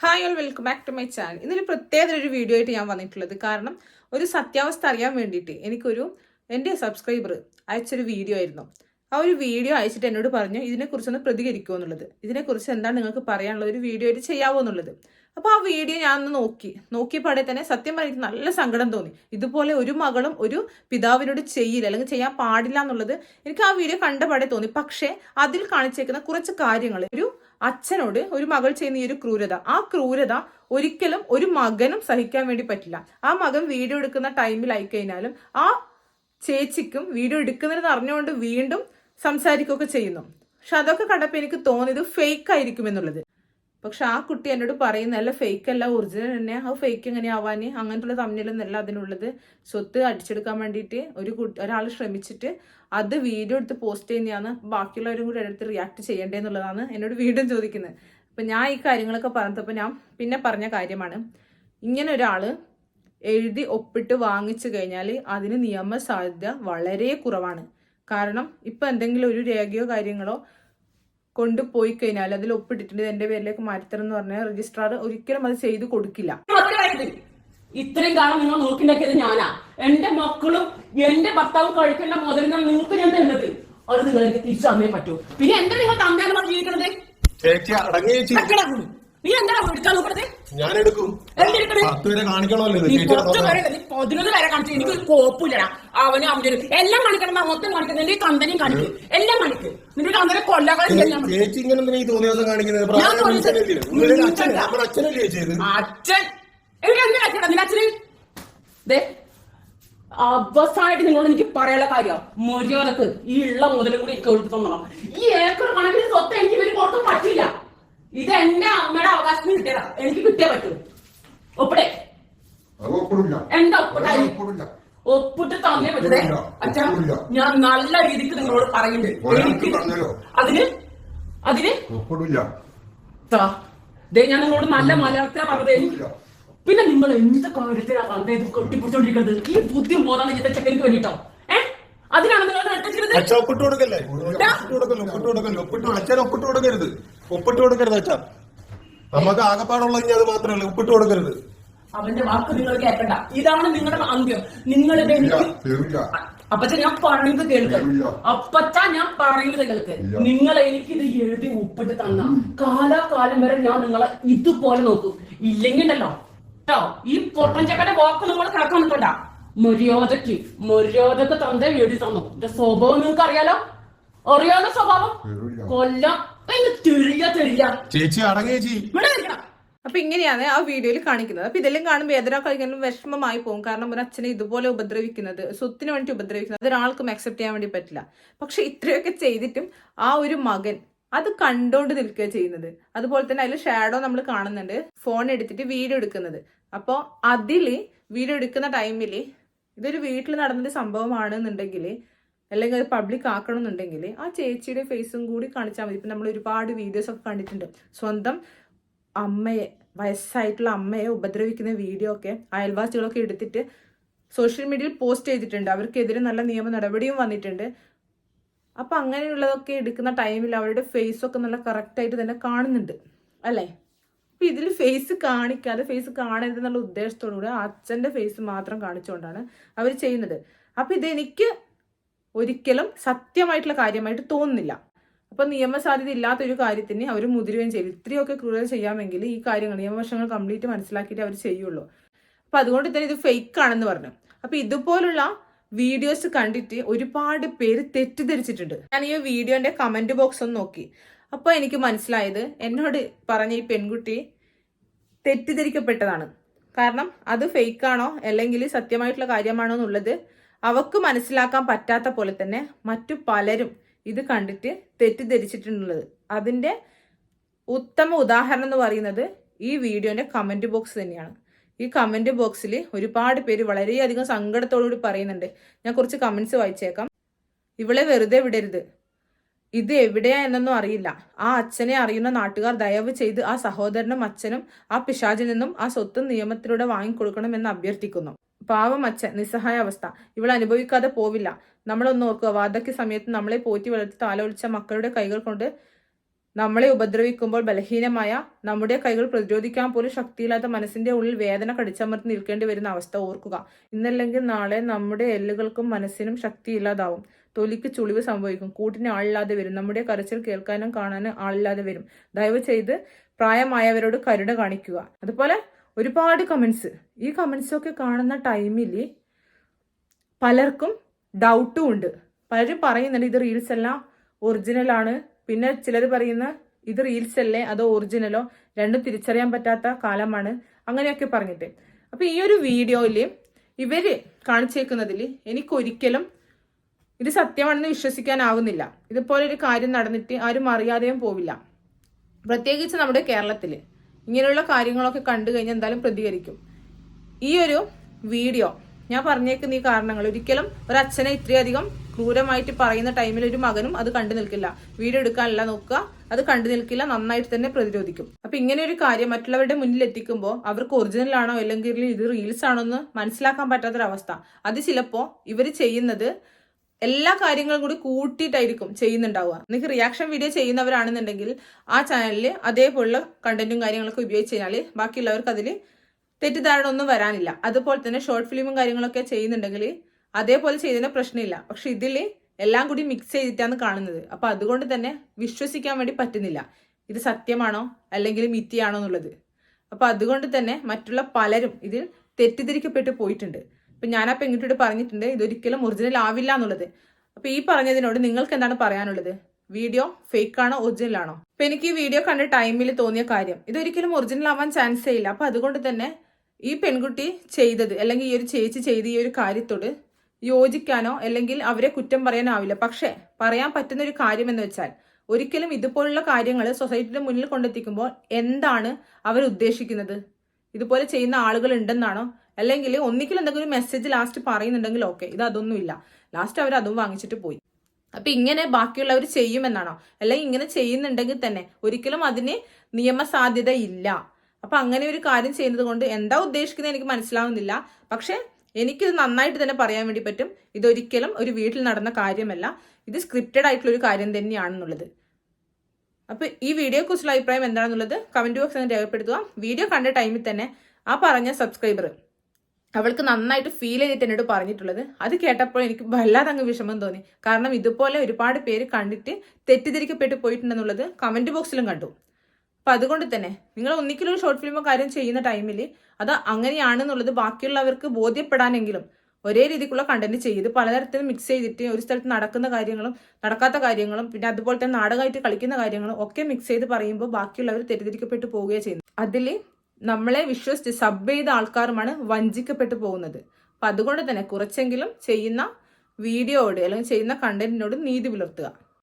Hi all welcome back to my channel ഇന്നൊരു പ്രത്യേക ഒരു വീഡിയോ ആയിട്ട് ഞാൻ വന്നിട്ടുള്ളത്. കാരണം ഒരു സത്യാവസ്ഥ അറിയാൻ വേണ്ടിയിട്ട് എനിക്കൊരു എന്റെ സബ്സ്ക്രൈബർ അയച്ചൊരു വീഡിയോ ആയിരുന്നു. ആ ഒരു വീഡിയോ അയച്ചിട്ട് എന്നോട് പറഞ്ഞു ഇതിനെക്കുറിച്ചൊന്ന് പ്രതികരിക്കുമോ എന്നുള്ളത്. ഇതിനെക്കുറിച്ച് എന്താണ് നിങ്ങൾക്ക് പറയാനുള്ള ഒരു വീഡിയോ ആയിട്ട് ചെയ്യാവോ എന്നുള്ളത്. അപ്പോൾ ആ വീഡിയോ ഞാൻ ഒന്ന് നോക്കി. നോക്കിയപ്പോഴേ തന്നെ സത്യം പറഞ്ഞിട്ട് നല്ല സങ്കടം തോന്നി. ഇതുപോലെ ഒരു മകളും ഒരു പിതാവിനോട് ചെയ്യില്ല അല്ലെങ്കിൽ ചെയ്യാൻ പാടില്ല എന്നുള്ളത് എനിക്ക് ആ വീഡിയോ കണ്ടപാടെ തോന്നി. പക്ഷേ അതിൽ കാണിച്ചേക്കുന്ന കുറച്ച് കാര്യങ്ങൾ ഒരു അച്ഛനോട് ഒരു മകൾ ചെയ്യുന്ന ഈ ഒരു ക്രൂരത. ആ ക്രൂരത ഒരിക്കലും ഒരു മകനും സഹിക്കാൻ വേണ്ടി പറ്റില്ല. ആ മകൻ വീഡിയോ എടുക്കുന്ന ടൈമിലായി കഴിഞ്ഞാലും ആ ചേച്ചിക്കും വീഡിയോ എടുക്കുന്നതെന്ന് അറിഞ്ഞുകൊണ്ട് വീണ്ടും സംസാരിക്കുകയൊക്കെ ചെയ്യുന്നു. പക്ഷെ അതൊക്കെ കണ്ടപ്പോൾ എനിക്ക് തോന്നിയത് ഫേക്ക് ആയിരിക്കും എന്നുള്ളത്. പക്ഷെ ആ കുട്ടി എന്നോട് പറയുന്നതല്ല ഫേക്ക് അല്ല ഒറിജിനൽ തന്നെ ആ ഫേക്ക് എങ്ങനെ ആവാന് അങ്ങനത്തുള്ള തമ്മിലൊന്നല്ല അതിനുള്ളത്. സ്വത്ത് അടിച്ചെടുക്കാൻ വേണ്ടിയിട്ട് ഒരു കുട്ടി ഒരാൾ ശ്രമിച്ചിട്ട് അത് വീഡിയോ എടുത്ത് പോസ്റ്റ് ചെയ്യുന്നതാണ്. ബാക്കിയുള്ളവരും കൂടി എടുത്ത് റിയാക്ട് ചെയ്യേണ്ടതെന്നുള്ളതാണ് എന്നോട് വീണ്ടും ചോദിക്കുന്നത്. അപ്പം ഞാൻ ഈ കാര്യങ്ങളൊക്കെ പറഞ്ഞപ്പോൾ ഞാൻ പിന്നെ പറഞ്ഞ കാര്യമാണ്. ഇങ്ങനെ ഒരാൾ എഴുതി ഒപ്പിട്ട് വാങ്ങിച്ചു കഴിഞ്ഞാൽ അതിന് നിയമ സാധ്യത വളരെ കുറവാണ്. കാരണം ഇപ്പം എന്തെങ്കിലും ഒരു രേഖയോ കാര്യങ്ങളോ കൊണ്ടുപോയി കഴിഞ്ഞാൽ അതിൽ ഒപ്പിട്ടിട്ടുണ്ട് എന്റെ പേരിലേക്ക് മാറ്റിത്തരം എന്ന് പറഞ്ഞാൽ രജിസ്ട്രാർ ഒരിക്കലും അത് ചെയ്തു കൊടുക്കില്ല. ഇത്രയും കാലം നിങ്ങൾ നോക്കിണ്ടാക്കിയത് ഞാനാ. എന്റെ മക്കളും എന്റെ ഭർത്താവും കഴിക്കേണ്ട മുതലിനാ നിങ്ങൾക്ക് ഞാൻ തന്നത് അത് നിങ്ങൾ എനിക്ക് തിരിച്ചു തന്നേ പറ്റൂ പിന്നെ എന്താ നിങ്ങൾ തന്നെയാണ് ജീവിക്കണത്? ചേച്ചി അടങ്ങി. നീ എന്താ എടുക്കാൻ നോക്കണത് ഞാൻ എടുക്കും? പത്ത് വരെ കാണിക്കണമല്ലോ പതിനൊന്ന് പേരെ കാണിച്ചു എനിക്ക് കോപ്പില്ലടാ. അവന് അവന്റെ എല്ലാം കാണിക്കണം മൊത്തം കാണിക്കണം. നിന്റെ കന്തനെയും കാണിക്കും. എല്ലാം കാണിക്കും. നിന്റെ കന്തനെ കൊല്ലാകാൻ എല്ലാം ചേച്ചി ഇങ്ങനെ എന്തിനാ തോന്നിയ ദിവസം കാണിക്കുന്നത്? അച്ഛനല്ലേ? അച്ഛൻ ചെയ്ത് എനിക്ക് എന്തിനാ അച്ഛനാ? നിന്റെ അച്ഛന്? ദേ അവസാനമായിട്ട് നിങ്ങളോട് എനിക്ക് പറയാനുള്ള കാര്യം മര്യാദയ്ക്ക് ഈ ഉള്ള മുതലും കൂടി എനിക്ക് തന്നണം ഈ ഏക്കർ കണക്കിന് സ്വത്ത് എനിക്ക് ഇത് എന്റെ അമ്മയുടെ അവകാശത്തിന് കിട്ടിയതാ. എനിക്ക് കിട്ടിയേ പറ്റൂ. ഒപ്പിടെ. എന്താ അത് ഒപ്പിട്ട് തന്നേ പറ്റേ. അച്ഛൻ അച്ഛാ ഞാൻ നല്ല രീതിക്ക് നിങ്ങളോട് പറയുന്നുണ്ട്. അതിന് അതിന്? ദേ ഞാൻ നിങ്ങളോട് നല്ല മലയാളത്തിലാ പറഞ്ഞത്. പിന്നെ നിങ്ങൾ എന്ത് കാര്യത്തിലാ കണ്ടത് ഇത് കെട്ടിപ്പിടിച്ചോണ്ടിരിക്കുന്നത്. ഈ ബുദ്ധി പോകാൻ ഇതിന്റെ ചെക്കനിക്ക് വേണ്ടിട്ടോ? ഏ? അതിനാണ് നിങ്ങൾ കൊടുക്കല്ലേ? ഒപ്പിട്ട് കൊടുക്കല്ലോ? ഒപ്പിട്ട് കൊടുക്കല്ലോ? ഒപ്പിട്ട് അച്ഛൻ ഒപ്പിട്ട് കൊടുക്കരുത്. ഒപ്പിട്ട് കൊടുക്കരുത് അച്ഛാ. നമുക്ക് ആകപ്പാടുള്ള ഇനി അത് മാത്രമല്ല ഉപ്പിട്ട് കൊടുക്കരുത്. അവന്റെ വാക്ക് നിങ്ങൾ കേൾക്കണ്ട. ഇതാണ് നിങ്ങളുടെ അന്ത്യം. എനിക്ക് അപ്പച്ച ഞാൻ പറയുന്നത് കേൾക്ക്. അപ്പച്ച ഞാൻ പറയുന്നത് കേൾക്ക്. നിങ്ങൾ എനിക്ക് ഇത് എഴുതി ഒപ്പിട്ട് തന്ന കാലാകാലം വരെ ഞാൻ നിങ്ങളെ ഇതുപോലെ നോക്കും. ഇല്ലെങ്കിൽ ഉണ്ടല്ലോ കേട്ടോ ഈ പൊട്ടഞ്ചക്കന്റെ വാക്ക് നിങ്ങൾ കേൾക്കാൻ നിൽക്കണ്ട മര്യാദയ്ക്ക് മര്യാദയ്ക്ക് തന്റെ എഴുതി തന്നു. എന്റെ സ്വഭാവം നിങ്ങൾക്ക് അറിയാലോ അറിയാലോ സ്വഭാവം കൊല്ലം ചേച്ചി അടങ്ങേ ചേച്ചി. അപ്പൊ ഇങ്ങനെയാണ് ആ വീഡിയോയിൽ കാണിക്കുന്നത്. അപ്പൊ ഇതെല്ലാം കാണുമ്പോൾ ഏതൊരാൾ കഴിക്കാനും വിഷമമായി പോകും. കാരണം ഒരു അച്ഛനെ ഇതുപോലെ ഉപദ്രവിക്കുന്നത് സ്വത്തിന് വേണ്ടി ഉപദ്രവിക്കുന്നത് ഒരാൾക്കും അക്സെപ്റ്റ് ചെയ്യാൻ വേണ്ടി പറ്റില്ല. പക്ഷെ ഇത്രയൊക്കെ ചെയ്തിട്ടും ആ ഒരു മകൻ അത് കണ്ടോണ്ട് നിൽക്കുക ചെയ്യുന്നത്. അതുപോലെ തന്നെ അതിൽ ഷാഡോ നമ്മൾ കാണുന്നുണ്ട്. ഫോൺ എടുത്തിട്ട് വീഡിയോ എടുക്കുന്നത്. അപ്പോൾ അതിൽ വീഡിയോ എടുക്കുന്ന ടൈമിൽ ഇതൊരു വീട്ടിൽ നടന്നൊരു സംഭവമാണെന്നുണ്ടെങ്കിൽ അല്ലെങ്കിൽ അത് പബ്ലിക് ആക്കണമെന്നുണ്ടെങ്കിൽ ആ ചേച്ചിയുടെ ഫേസും കൂടി കാണിച്ചാൽ മതി. ഇപ്പം നമ്മൾ ഒരുപാട് വീഡിയോസ് ഒക്കെ കണ്ടിട്ടുണ്ട്. സ്വന്തം അമ്മയെ വയസ്സായിട്ടുള്ള അമ്മയെ ഉപദ്രവിക്കുന്ന വീഡിയോ ഒക്കെ അയൽവാസികളൊക്കെ എടുത്തിട്ട് സോഷ്യൽ മീഡിയയിൽ പോസ്റ്റ് ചെയ്തിട്ടുണ്ട്. അവർക്കെതിരെ നല്ല നിയമ നടപടിയും വന്നിട്ടുണ്ട്. അപ്പം അങ്ങനെയുള്ളതൊക്കെ എടുക്കുന്ന ടൈമിൽ അവരുടെ ഫേസൊക്കെ നല്ല കറക്റ്റായിട്ട് തന്നെ കാണുന്നുണ്ട്. അല്ലേ? അപ്പം ഇതിൽ ഫേസ് കാണിക്കാതെ ഫേസ് കാണരുത് എന്നുള്ള ഉദ്ദേശത്തോടു കൂടി അച്ഛന്റെ ഫേസ് മാത്രം കാണിച്ചുകൊണ്ടാണ് അവർ ചെയ്യുന്നത്. അപ്പം ഇതെനിക്ക് ഒരിക്കലും സത്യമായിട്ടുള്ള കാര്യമായിട്ട് തോന്നുന്നില്ല. അപ്പൊ നിയമസാധ്യത ഇല്ലാത്തൊരു കാര്യത്തിന് അവർ മുതിരുകയും ചെയ്തു. ഇത്രയൊക്കെ ക്രൂരത ചെയ്യാമെങ്കിൽ ഈ കാര്യങ്ങൾ നിയമവശങ്ങൾ കംപ്ലീറ്റ് മനസ്സിലാക്കിയിട്ട് അവർ ചെയ്യുള്ളൂ. അപ്പൊ അതുകൊണ്ട് തന്നെ ഇത് ഫേക്ക് ആണെന്ന് പറഞ്ഞു. അപ്പൊ ഇതുപോലുള്ള വീഡിയോസ് കണ്ടിട്ട് ഒരുപാട് പേര് തെറ്റിദ്ധരിച്ചിട്ടുണ്ട്. ഞാൻ ഈ വീഡിയോന്റെ കമന്റ് ബോക്സ് ഒന്ന് നോക്കി. അപ്പോൾ എനിക്ക് മനസ്സിലായത് എന്നോട് പറഞ്ഞ ഈ പെൺകുട്ടി തെറ്റിദ്ധരിക്കപ്പെട്ടതാണ്. കാരണം അത് ഫേക്കാണോ അല്ലെങ്കിൽ സത്യമായിട്ടുള്ള കാര്യമാണോ എന്നുള്ളത് അവക്ക് മനസ്സിലാക്കാൻ പറ്റാത്ത പോലെ തന്നെ മറ്റു പലരും ഇത് കണ്ടിട്ട് തെറ്റിദ്ധരിച്ചിട്ടുള്ളത്. അതിന്റെ ഉത്തമ ഉദാഹരണം എന്ന് പറയുന്നത് ഈ വീഡിയോന്റെ കമന്റ് ബോക്സ് തന്നെയാണ്. ഈ കമന്റ് ബോക്സിൽ ഒരുപാട് പേര് വളരെയധികം സങ്കടത്തോടുകൂടി പറയുന്നുണ്ട്. ഞാൻ കുറച്ച് കമന്റ്സ് വായിച്ചേക്കാം. ഇവളെ വെറുതെ വിടരുത്. ഇത് എവിടെയാ എന്നൊന്നും അറിയില്ല. ആ അച്ഛനെ അറിയുന്ന നാട്ടുകാർ ദയവ് ചെയ്ത് ആ സഹോദരനും അച്ഛനും ആ പിശാചിൽ നിന്നും ആ സ്വത്ത് നിയമത്തിലൂടെ വാങ്ങിക്കൊടുക്കണം എന്ന് അഭ്യർത്ഥിക്കുന്നു. പാവം അച്ഛൻ നിസ്സഹായ അവസ്ഥ. ഇവൾ അനുഭവിക്കാതെ പോവില്ല. നമ്മളൊന്ന് ഓർക്കുക വാർദ്ധക്യ സമയത്ത് നമ്മളെ പോറ്റി വളർത്തി താലോലിച്ച മക്കളുടെ കൈകൾ കൊണ്ട് നമ്മളെ ഉപദ്രവിക്കുമ്പോൾ ബലഹീനമായ നമ്മുടെ കൈകൾ പ്രതിരോധിക്കാൻ പോലും ശക്തിയില്ലാത്ത മനസ്സിന്റെ ഉള്ളിൽ വേദന കടിച്ചമർത്തി നിൽക്കേണ്ടി വരുന്ന അവസ്ഥ ഓർക്കുക. ഇന്നല്ലെങ്കിൽ നാളെ നമ്മുടെ എല്ലുകൾക്കും മനസ്സിനും ശക്തിയില്ലാതാവും. തൊലിക്ക് ചുളിവ് സംഭവിക്കും. കൂട്ടിന് ആളില്ലാതെ വരും. നമ്മുടെ കരച്ചിൽ കേൾക്കാനും കാണാനും ആളില്ലാതെ വരും. ദയവ് ചെയ്ത് പ്രായമായവരോട് കരുണ കാണിക്കുക. അതുപോലെ ഒരുപാട് കമൻസ് ഈ കമൻസൊക്കെ കാണുന്ന ടൈമിൽ പലർക്കും ഡൗട്ടും ഉണ്ട്. പലരും പറയുന്നുണ്ട് ഇത് റീൽസ് അല്ല ഒറിജിനലാണ് പിന്നെ ചിലർ പറയുന്ന ഇത് റീൽസ് അല്ലേ അതോ ഒറിജിനലോ രണ്ടും തിരിച്ചറിയാൻ പറ്റാത്ത കാലമാണ്. അങ്ങനെയൊക്കെ പറഞ്ഞിട്ട്. അപ്പൊ ഈ ഒരു വീഡിയോയിൽ ഇവർ കാണിച്ചേക്കുന്നതിൽ എനിക്കൊരിക്കലും ഇത് സത്യമാണെന്ന് വിശ്വസിക്കാനാവുന്നില്ല. ഇതുപോലെ ഒരു കാര്യം നടന്നിട്ട് ആരും അറിയാതെയും പോവില്ല. പ്രത്യേകിച്ച് നമ്മുടെ കേരളത്തിൽ ഇങ്ങനെയുള്ള കാര്യങ്ങളൊക്കെ കണ്ടു കഴിഞ്ഞാൽ എന്തായാലും പ്രതികരിക്കും. ഈ ഒരു വീഡിയോ ഞാൻ പറഞ്ഞേക്കുന്ന ഈ കാരണങ്ങൾ ഒരിക്കലും ഒരു അച്ഛനെ ഇത്രയധികം ക്രൂരമായിട്ട് പറയുന്ന ടൈമിൽ ഒരു മകനും അത് കണ്ടു നിൽക്കില്ല. വീഡിയോ എടുക്കാനല്ല നോക്കുക. അത് കണ്ടു നിൽക്കില്ല. നന്നായിട്ട് തന്നെ പ്രതിരോധിക്കും. അപ്പൊ ഇങ്ങനെ ഒരു കാര്യം മറ്റുള്ളവരുടെ മുന്നിൽ എത്തിക്കുമ്പോൾ അവർക്ക് ഒറിജിനൽ ആണോ അല്ലെങ്കിൽ ഇത് റീൽസ് ആണോ എന്ന് മനസ്സിലാക്കാൻ പറ്റാത്തൊരവസ്ഥ. അത് ചിലപ്പോ ഇവർ ചെയ്യുന്നത് എല്ലാ കാര്യങ്ങളും കൂടി കൂട്ടിയിട്ടായിരിക്കും ചെയ്യുന്നുണ്ടാവുക. നിങ്ങൾക്ക് റിയാക്ഷൻ വീഡിയോ ചെയ്യുന്നവരാണെന്നുണ്ടെങ്കിൽ ആ ചാനലിൽ അതേപോലുള്ള കണ്ടന്റും കാര്യങ്ങളൊക്കെ ഉപയോഗിച്ച് കഴിഞ്ഞാൽ ബാക്കിയുള്ളവർക്ക് അതിൽ തെറ്റിദ്ധാരണ ഒന്നും വരാനില്ല. അതുപോലെ തന്നെ ഷോർട്ട് ഫിലിമും കാര്യങ്ങളൊക്കെ ചെയ്യുന്നുണ്ടെങ്കിൽ അതേപോലെ ചെയ്തതിന് പ്രശ്നമില്ല. പക്ഷെ ഇതിൽ എല്ലാം കൂടി മിക്സ് ചെയ്തിട്ടാണ് കാണുന്നത്. അപ്പൊ അതുകൊണ്ട് തന്നെ വിശ്വസിക്കാൻ വേണ്ടി പറ്റുന്നില്ല. ഇത് സത്യമാണോ? അല്ലെങ്കിൽ മിത്തിയാണോ എന്നുള്ളത്. അപ്പൊ അതുകൊണ്ട് തന്നെ മറ്റുള്ള പലരും ഇതിൽ തെറ്റിദ്ധരിക്കപ്പെട്ട് പോയിട്ടുണ്ട്. അപ്പൊ ഞാൻ ആ പെൺകുട്ടിയോട് പറഞ്ഞിട്ടുണ്ട് ഇതൊരിക്കലും ഒറിജിനൽ ആവില്ല എന്നുള്ളത്. അപ്പൊ ഈ പറഞ്ഞതിനോട് നിങ്ങൾക്ക് എന്താണ് പറയാനുള്ളത്? വീഡിയോ ഫേക്ക് ആണോ ഒറിജിനൽ ആണോ? അപ്പൊ എനിക്ക് ഈ വീഡിയോ കണ്ട ടൈമിൽ തോന്നിയ കാര്യം ഇതൊരിക്കലും ഒറിജിനൽ ആവാൻ ചാൻസേ ഇല്ല. അപ്പൊ അതുകൊണ്ട് തന്നെ ഈ പെൺകുട്ടി ചെയ്തത് അല്ലെങ്കിൽ ഈ ഒരു ചേച്ചി ചെയ്ത ഈ ഒരു കാര്യത്തോട് യോജിക്കാനോ അല്ലെങ്കിൽ അവരെ കുറ്റം പറയാനോ ആവില്ല. പക്ഷേ പറയാൻ പറ്റുന്ന ഒരു കാര്യം എന്ന് വെച്ചാൽ ഒരിക്കലും ഇതുപോലുള്ള കാര്യങ്ങൾ സൊസൈറ്റിയുടെ മുന്നിൽ കൊണ്ടെത്തിക്കുമ്പോൾ എന്താണ് അവർ ഉദ്ദേശിക്കുന്നത്? ഇതുപോലെ ചെയ്യുന്ന ആളുകൾ ഉണ്ടെന്നാണോ? അല്ലെങ്കിൽ ഒന്നിക്കിൽ എന്തെങ്കിലും ഒരു മെസ്സേജ് ലാസ്റ്റ് പറയുന്നുണ്ടെങ്കിൽ ഓക്കെ ഇത് അതൊന്നുമില്ല ലാസ്റ്റ് അവർ അതും വാങ്ങിച്ചിട്ട് പോയി. അപ്പൊ ഇങ്ങനെ ബാക്കിയുള്ളവർ ചെയ്യുമെന്നാണോ? അല്ലെങ്കിൽ ഇങ്ങനെ ചെയ്യുന്നുണ്ടെങ്കിൽ തന്നെ ഒരിക്കലും അതിന് നിയമസാധ്യത ഇല്ല. അപ്പൊ അങ്ങനെ ഒരു കാര്യം ചെയ്യുന്നത് കൊണ്ട് എന്താ ഉദ്ദേശിക്കുന്നത് എനിക്ക് മനസ്സിലാവുന്നില്ല. പക്ഷെ എനിക്കിത് നന്നായിട്ട് തന്നെ പറയാൻ വേണ്ടി പറ്റും. ഇതൊരിക്കലും ഒരു വീട്ടിൽ നടന്ന കാര്യമല്ല. ഇത് സ്ക്രിപ്റ്റഡ് ആയിട്ടുള്ള ഒരു കാര്യം തന്നെയാണെന്നുള്ളത്. അപ്പൊ ഈ വീഡിയോ കുറിച്ചുള്ള അഭിപ്രായം എന്താണെന്നുള്ളത് കമന്റ് ബോക്സിൽ രേഖപ്പെടുത്തുക. വീഡിയോ കണ്ട ടൈമിൽ തന്നെ ആ പറഞ്ഞ സബ്സ്ക്രൈബർ അവൾക്ക് നന്നായിട്ട് ഫീൽ ചെയ്തിട്ട് എന്നോട് പറഞ്ഞിട്ടുള്ളത്. അത് കേട്ടപ്പോൾ എനിക്ക് വല്ലാതെ അങ്ങ് വിഷമം തോന്നി. കാരണം ഇതുപോലെ ഒരുപാട് പേര് കണ്ടിട്ട് തെറ്റിദ്ധരിക്കപ്പെട്ട് പോയിട്ടുണ്ടെന്നുള്ളത് കമന്റ് ബോക്സിലും കണ്ടു. അപ്പൊ അതുകൊണ്ട് തന്നെ നിങ്ങൾ ഒന്നിക്കലും ഷോർട്ട് ഫിലിമോ കാര്യം ചെയ്യുന്ന ടൈമിൽ അത് അങ്ങനെയാണെന്നുള്ളത് ബാക്കിയുള്ളവർക്ക് ബോധ്യപ്പെടാനെങ്കിലും ഒരേ രീതിക്കുള്ള കണ്ടന്റ് ചെയ്ത് പലതരത്തിലും മിക്സ് ചെയ്തിട്ട് ഒരു സ്ഥലത്ത് നടക്കുന്ന കാര്യങ്ങളും നടക്കാത്ത കാര്യങ്ങളും പിന്നെ അതുപോലെ തന്നെ നാടകമായിട്ട് കളിക്കുന്ന കാര്യങ്ങളും ഒക്കെ മിക്സ് ചെയ്ത് പറയുമ്പോൾ ബാക്കിയുള്ളവർ തെറ്റിദ്ധരിക്കപ്പെട്ടു പോവുകയാണ് ചെയ്യുന്നത്. അതിൽ നമ്മളെ വിശ്വസിച്ച് സബ് ചെയ്ത ആൾക്കാരുമാണ് വഞ്ചിക്കപ്പെട്ടു പോകുന്നത്. അപ്പൊ അതുകൊണ്ട് തന്നെ കുറച്ചെങ്കിലും ചെയ്യുന്ന വീഡിയോയോട് അല്ലെങ്കിൽ ചെയ്യുന്ന കണ്ടന്റിനോട് നീതി പുലർത്തുക.